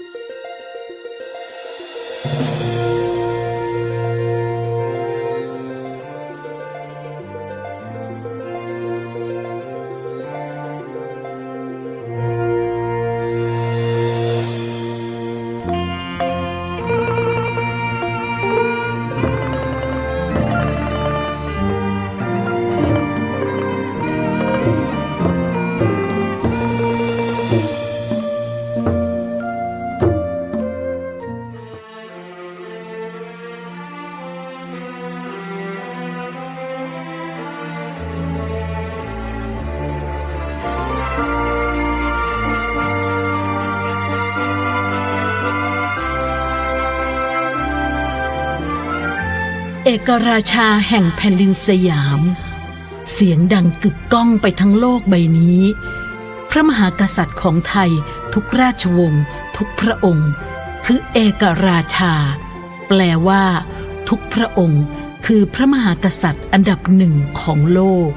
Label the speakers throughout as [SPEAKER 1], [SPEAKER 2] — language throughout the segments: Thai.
[SPEAKER 1] Thank you. เอกราชาแห่งแผ่นดินสยาม เสียงดังกึกก้องไปทั้งโลกใบนี้ พระมหากษัตริย์ของไทยทุกราชวงศ์ทุกพระองค์ คือเอกราชา แปลว่า ทุกพระองค์คือพระมหากษัตริย์อันดับหนึ่งของโลก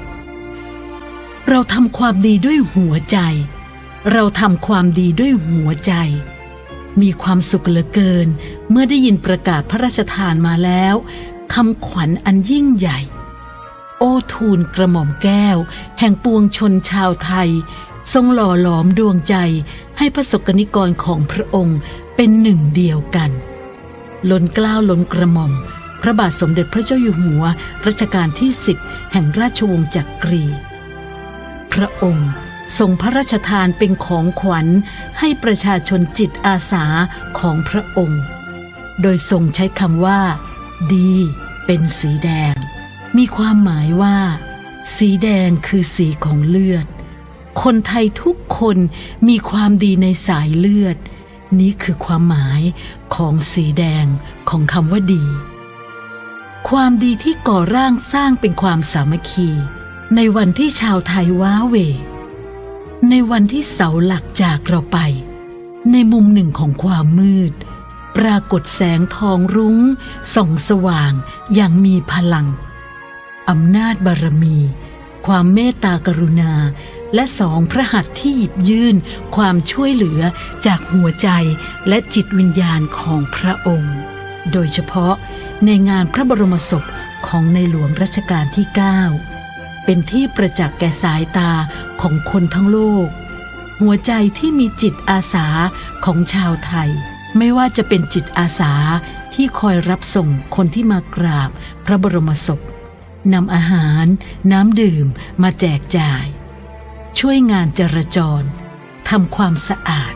[SPEAKER 1] เราทำความดีด้วยหัวใจ เราทำความดีด้วยหัวใจ มีความสุขเหลือเกิน เมื่อได้ยินประกาศพระราชทานมาแล้ว คำขวัญอันยิ่งใหญ่ โอทูลกระหม่อมแก้ว แห่งปวงชนชาวไทย ทรงหล่อหลอมดวงใจให้พระสกนิกรของพระองค์เป็นหนึ่งเดียวกันล้นกล้าวล้นกระหม่อม พระบาทสมเด็จพระเจ้าอยู่หัวรัชกาลที่สิบแห่งราชวงศ์จักรี พระองค์ทรงพระราชทานเป็นของขวัญให้ประชาชนจิตอาสาของพระองค์ โดยทรงใช้คำว่า ดี เป็นสีแดง มีความหมายว่า สีแดงคือสีของเลือด คนไทยทุกคนมีความดีในสายเลือด นี้คือความหมายของสีแดงของคำว่าดี ความดีที่ก่อร่างสร้างเป็นความสามัคคี ในวันที่ชาวไทยว้าเหวในวันที่เสาหลักจากเราไป ในมุมหนึ่งของความมืด ปรากฏแสงทองรุ้งส่องสว่างอย่างมีพลังอำนาจบารมี ความเมตตากรุณา และสองพระหัตถ์ที่หยิบยื่น ความช่วยเหลือจากหัวใจและจิตวิญญาณของพระองค์ โดยเฉพาะในงานพระบรมศพของในหลวงรัชกาลที่ 9 เป็นที่ประจักษ์แก่สายตาของคนทั้งโลก หัวใจที่มีจิตอาสาของชาวไทย ไม่ว่าจะเป็นจิตอาสาที่คอยรับส่งคนที่มากราบพระบรมศพนำอาหาร น้ำดื่มมาแจกจ่าย ช่วยงานจราจรทำความสะอาด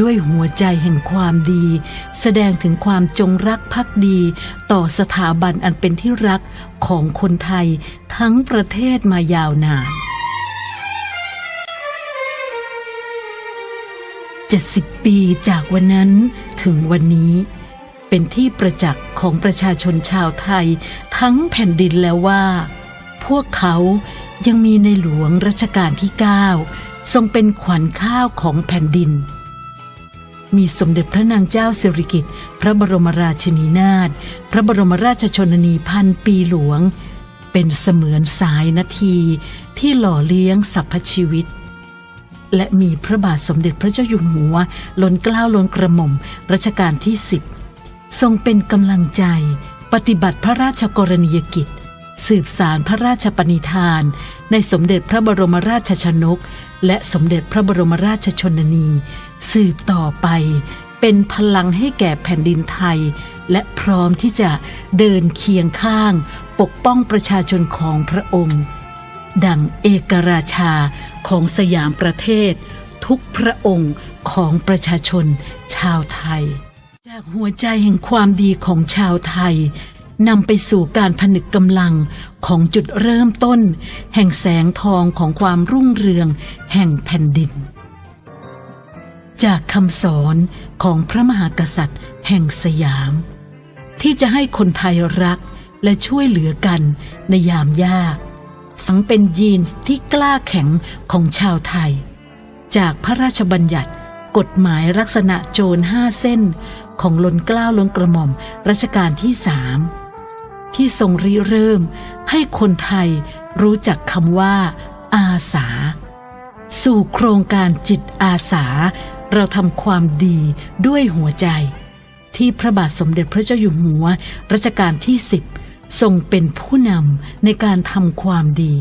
[SPEAKER 1] ด้วยหัวใจแห่งความดี แสดงถึงความจงรักภักดีต่อสถาบันอันเป็นที่รักของคนไทยทั้งประเทศมายาวนาน 70 ปีจากวันนั้นถึงวันนี้ เป็นที่ประจักษ์ของประชาชนชาวไทยทั้งแผ่นดินแล้วว่า พวกเขายังมีในหลวงรัชกาลที่ 9 ทรงเป็นขวัญข้าวของแผ่นดิน มีสมเด็จพระนางเจ้าสิริกิติ์พระบรมราชินีนาถพระบรมราชชนนีพันปีหลวง เป็นเสมือนสายนาทีที่หล่อเลี้ยงสรรพชีวิต และมีพระบาทสมเด็จพระเจ้าอยู่หัวล้นเกล้าล้นกระหม่อมรัชกาลที่สิบทรงเป็นกำลังใจ ปฏิบัติพระราชกรณียกิจ สืบสารพระราชปณิธาน ในสมเด็จพระบรมราชชนก และสมเด็จพระบรมราชชนนี สืบต่อไป เป็นพลังให้แก่แผ่นดินไทย และพร้อมที่จะเดินเคียงข้าง ปกป้องประชาชนของพระองค์ ดังเอกราชาของสยามประเทศ ทุกพระองค์ของประชาชนชาวไทย จากหัวใจแห่งความดีของชาวไทยนำไปสู่การผนึกกำลังของจุดเริ่มต้น แห่งแสงทองของความรุ่งเรืองแห่งแผ่นดิน จากคำสอนของพระมหากษัตริย์ แห่งสยาม ที่จะให้คนไทยรักและช่วยเหลือกันในยามยาก งเป็นยีนที่กล้าแข็งของชาวไทย จากพระราชบัญญัติกฎหมายลักษณะโจรห้าเส้น ของล้นกล้าวล้นกระหม่อมรัชกาลที่สามที่ทรงริเริ่มให้คนไทยรู้จักคำว่า อาสา สู่โครงการจิตอาสา เราทำความดีด้วยหัวใจ ที่พระบาทสมเด็จพระเจ้าอยู่หัวรัชกาลที่สิบ ทรงเป็นผู้นำในการทำความดี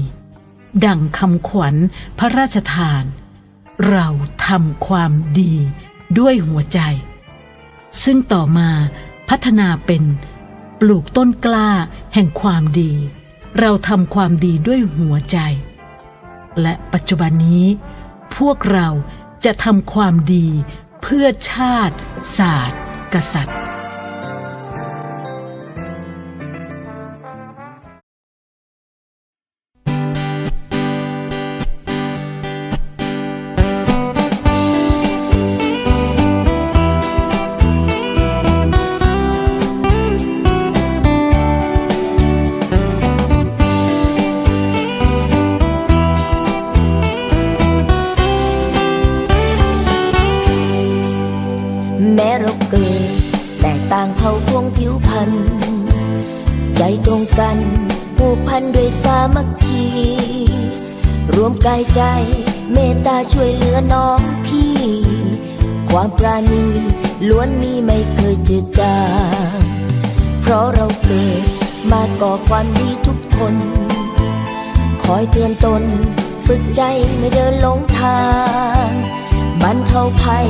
[SPEAKER 1] ดังคำขวัญพระราชทาน เราทำความดีด้วยหัวใจ ซึ่งต่อมาพัฒนาเป็นปลูกต้นกล้าแห่งความดี เราทำความดีด้วยหัวใจ และปัจจุบันนี้ พวกเราจะทำความดีเพื่อชาติ ศาสตร์ กษัตริย์
[SPEAKER 2] แตกต่างเผ่าพวงผิวพันธุ์ใจตรงกันผูกพันด้วยสามัคคี รวมกายใจเมตตาช่วยเหลือน้องพี่ ความปราณีล้วนมีไม่เคยจืดจางเพราะเราเกิดมาก่อความดีทุกคน คอยเตือนตน ฝึกใจไม่เดินหลงทางบรรเทาภัย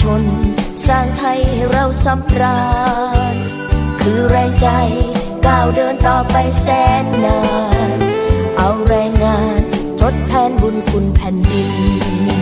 [SPEAKER 2] ชน สร้างไทยให้เราสำราญ คือแรงใจก้าวเดินต่อไปแสนนาน เอาแรงงานทดแทนบุญคุณแผ่นดิน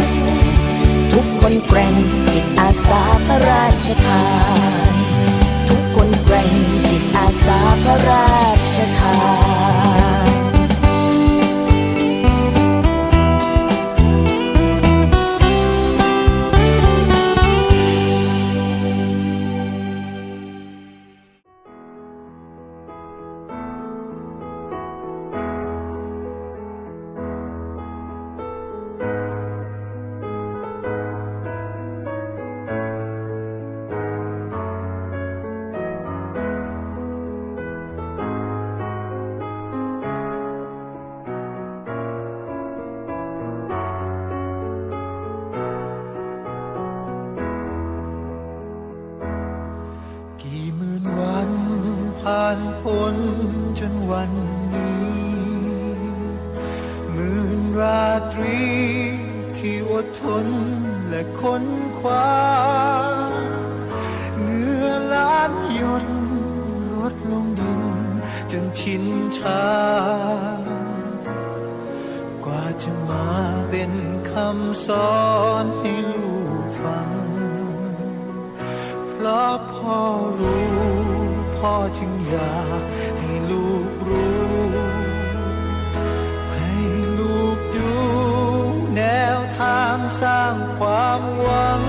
[SPEAKER 2] ทุกคนแกร่งจิตอาสาพระราชทาน ทุกคนแกร่งจิตอาสาพระราชทาน
[SPEAKER 3] ผ่านพ้นจนวันนี้หมื่นราตรี ที่อดทนและค้นคว้าเหงื่อล้านหยดรดลงดิน จนชินชากว่าจะมาเป็นคำสอนให้ลูกฟังเพราะพ่อ อยากให้ลูกรู้ ให้ลูกดู แนวทางสร้างความหวัง